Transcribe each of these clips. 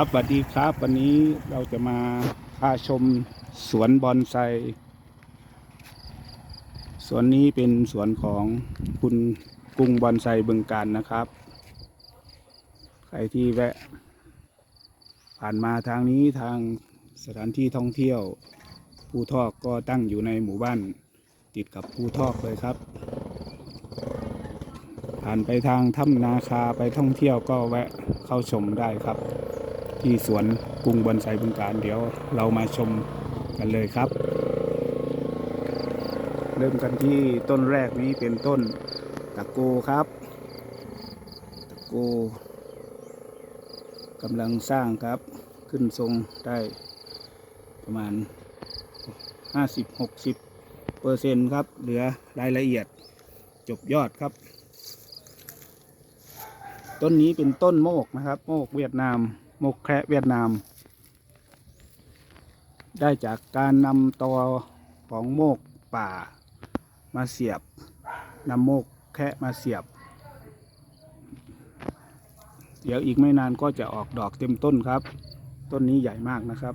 ครับสวัสดีครับ วันนี้เราจะมาพาชมสวนบอนไซสวนนี้เป็นสวนของคุณกรุงบอนไซบึงการนะครับ ใครที่แวะ ผ่านมาทางนี้ทางสถานที่ท่องเที่ยวภูทอกก็ตั้งอยู่ในหมู่บ้าน ติดกับภูทอกเลยครับ ผ่านไปทางถ้ำนาคาไปท่องเที่ยวก็แวะเข้าชมได้ครับ ที่สวนกรุงบอนไซบึงการ เดี๋ยวเรามาชมกันเลยครับ เริ่มกันที่ต้นแรกนี้เป็นต้นตะโกครับ ตะโกกำลังสร้างครับ ขึ้นทรงได้ประมาณ 50-60เปอร์เซ็นต์ครับ เหลือรายละเอียดจบยอดครับ ต้นนี้เป็นต้นโมกนะครับ โมกเวียดนาม มกแคระเวียดนาม ได้จากการนำตอของโมกป่ามาเสียบนำโมกแคะมาเสียบ เดี๋ยวอีกไม่นานก็จะออกดอกเต็มต้นครับ ต้นนี้ใหญ่มากนะครับ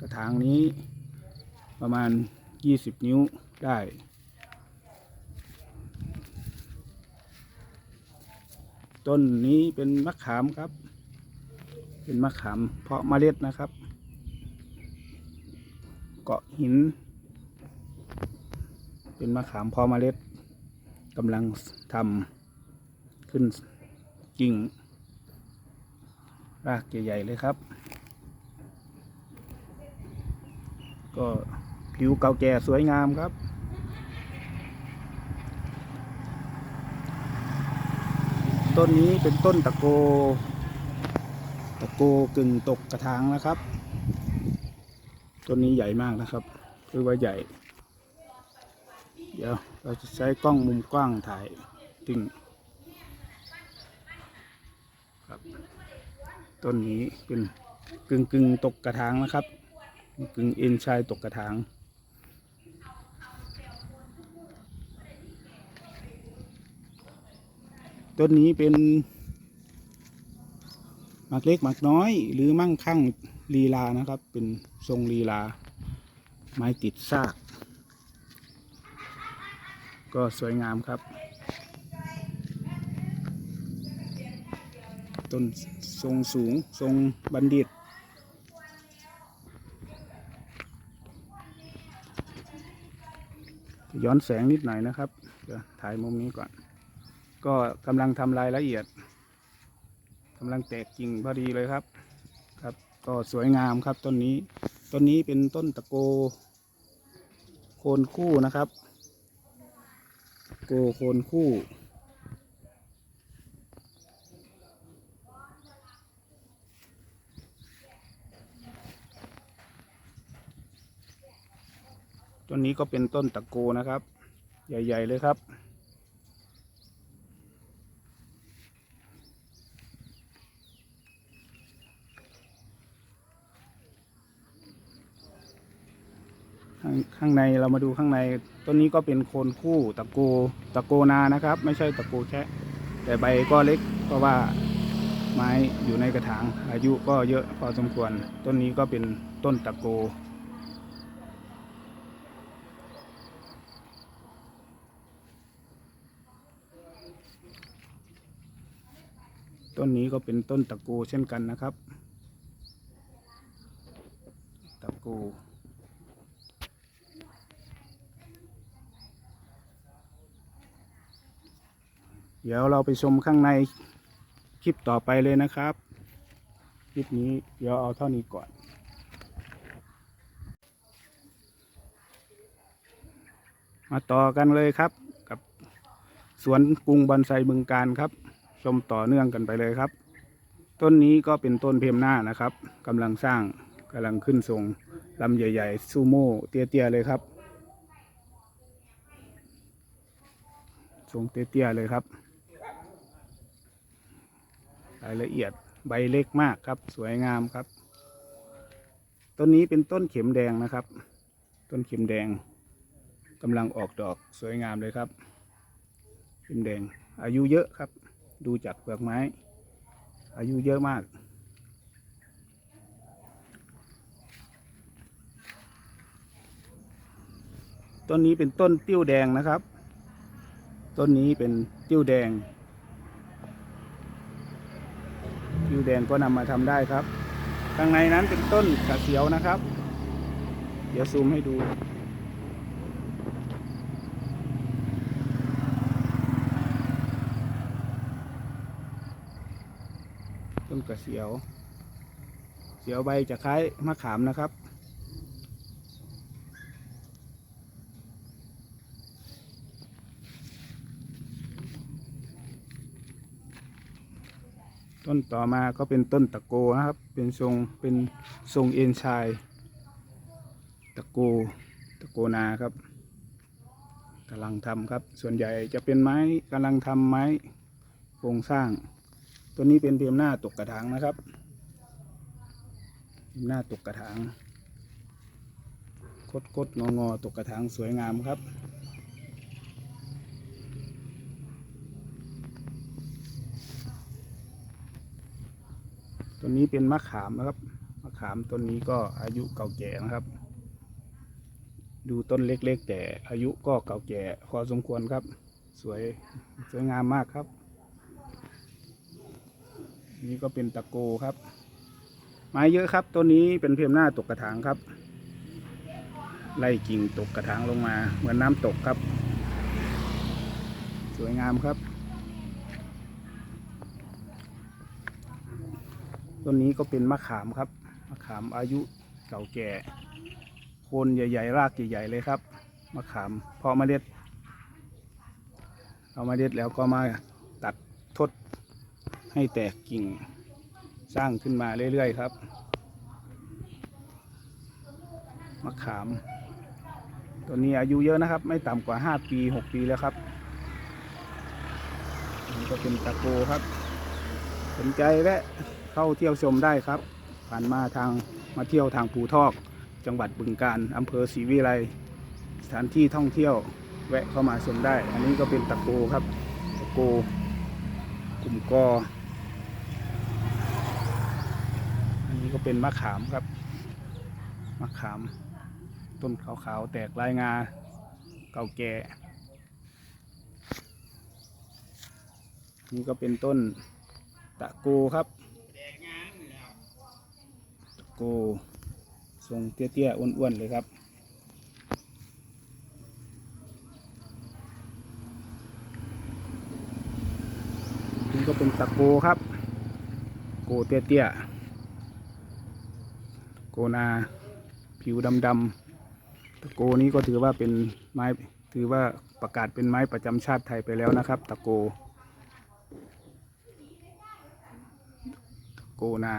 กระถางนี้ประมาณ 20 นิ้วได้ ต้นนี้เป็นมะขามครับ เป็นมะขามเพาะเมล็ดนะครับ เกาะหิน เป็นมะขามเพาะเมล็ดกำลังทำขึ้นกิ่ง รากใหญ่ๆเลยครับ ก็ผิวเก่าแก่สวยงามครับต้นนี้เป็นต้นตะโก ตะโกกึ่งตกกระถางนะครับ ต้นนี้ใหญ่มากนะครับคือว่าใหญ่ เดี๋ยวเราจะใช้กล้องมุมกว้างถ่ายติ่งครับต้นนี้เป็นกึ่งกึ่งตกกระถางนะครับ กึ่งเอ็นชายตกกระถางต้นนี้เป็น หมากเล็กหมากน้อย หรือมั่งคั่งลีลานะครับ เป็นทรงลีลา ไม้ติดซาก ก็สวยงามครับ ต้นทรงสูงทรงบัณฑิตย้อนแสงนิดหน่อยนะครับเดี๋ยวถ่ายมุมนี้ก่อน ก็กำลังทำรายละเอียด กำลังแตกกิ่งพอดีเลยครับ ครับ ก็สวยงามครับต้นนี้ ต้นนี้เป็นต้นตะโก โคนคู่นะครับ โกโคนคู่ต้นนี้ก็เป็นต้นตะโกนะครับ ใหญ่ ๆ เลยครับางข้างในเรามาดูข้างในต้นนี้ก็เป็นโคนคู่ตะโกตะโกนานะครับ ไม่ใช่ตะโกแค่แต่ใบก็เล็กเพราะว่าไม้อยู่ในกระถาง อายุก็เยอะพอสมควร ต้นนี้ก็เป็นต้นตะโก ต้นนี้ก็เป็นต้นตะโกเช่นกันนะครับ ตะโก ดี๋ยวเราไปชมข้างในคลิปต่อไปเลยนะครับ คลิปนี้เดี๋ยวเอาเท่านี้ก่อน มาต่อกันเลยครับกับสวนกรุงบอนไซบึงการครับ ชมต่อเนื่องกันไปเลยครับ ต้นนี้ก็เป็นต้นเพมหน้านะครับกำลังสร้างกำลังขึ้นทรงลำใหญ่ ๆ ซูโม่ เตี้ย ๆ เลยครับทรงเตี้ย ๆ เลยครับ รายละเอียดใบเล็กมากครับ สวยงามครับ ต้นนี้เป็นต้นเข็มแดงนะครับ ต้นเข็มแดงกำลังออกดอกสวยงามเลยครับ เข็มแดง อายุเยอะครับ ดูจากเปลือกไม้ อายุเยอะมากต้นนี้เป็นต้นติ้วแดงนะครับ ต้นนี้เป็นติ้วแดง ผิวแดงก็นำมาทำได้ครับ ข้างในนั้นเป็นต้นกระเสียวนะครับ เดี๋ยวซูมให้ดูต้นกระเสียว เสียวใบจะคล้ายมะขามนะครับ ต้นต่อมาก็เป็นต้นตะโกนะครับ เป็นทรงเป็นทรงเอ็นชาย ตะโกตะโกนาครับกำลังทำครับ ส่วนใหญ่จะเป็นไม้กำลังทำไม้โครงสร้าง ตัวนี้เป็นเทียมหน้าตกกระถางนะครับเทียมหน้าตกกระถาง คดคดงองอตกกระถางสวยงามครับ ต้นนี้เป็นมะขามนะครับ มะขามต้นนี้ก็อายุเก่าแก่นะครับ ดูต้นเล็กๆ แต่อายุก็เก่าแก่พอสมควรครับ สวยสวยงามมากครับ นี่ก็เป็นตะโกครับ ไม้เยอะครับต้นนี้เป็นเพียมหน้าตกกระถางครับ ไล่กิ่งตกกระถางลงมา เหมือนน้ำตกครับ สวยงามครับ ต้นนี้ก็เป็นมะขามครับ มะขามอายุเก่าแก่ โคนใหญ่ ๆ รากใหญ่ ๆ เลยครับ มะขามเพาเมล็ดเอามาเมล็ดแล้วก็มาตัดทดให้แตกกิ่งสร้างขึ้นมาเรื่อย ๆ ครับ มะขามตัวนี้อายุเยอะนะครับ ไม่ต่ำกว่า 5 ปี 6 ปีแล้วครับนี่ก็เป็นตะโกครับ สนใจแวะ เข้าเที่ยวชมได้ครับ ผ่านมาทางมาเที่ยวทางภูทอก จังหวัดบึงกาฬอำเภอศรีวิไลสถานที่ท่องเที่ยวแวะเข้ามาชมได้ อันนี้ก็เป็นตะโกครับ ตะโก กลุ่มกอ อันนี้ก็เป็นมะขามครับ มะขาม ต้นขาวๆ แตกลายงา เก่าแก่ นี่ก็เป็นต้นตะโกครับ โก ทรงเตี้ยๆ อ้วนๆ เลยครับ นี่ก็เป็นตะโกครับ โกเตี้ยๆ โกนาผิวดำๆ ตะโกนี้ก็ถือว่าเป็นไม้ถือว่าประกาศเป็นไม้ประจำชาติไทยไปแล้วนะครับ ตะโก ตะโกนา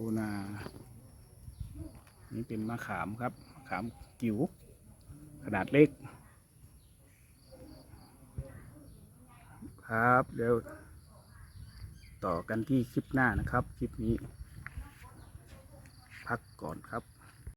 โกนา นี่เป็นมะขามครับมะขามกิ๋วขนาดเล็ก ครับเดี๋ยวต่อกันที่คลิปหน้านะครับ คลิปนี้ พักก่อนครับ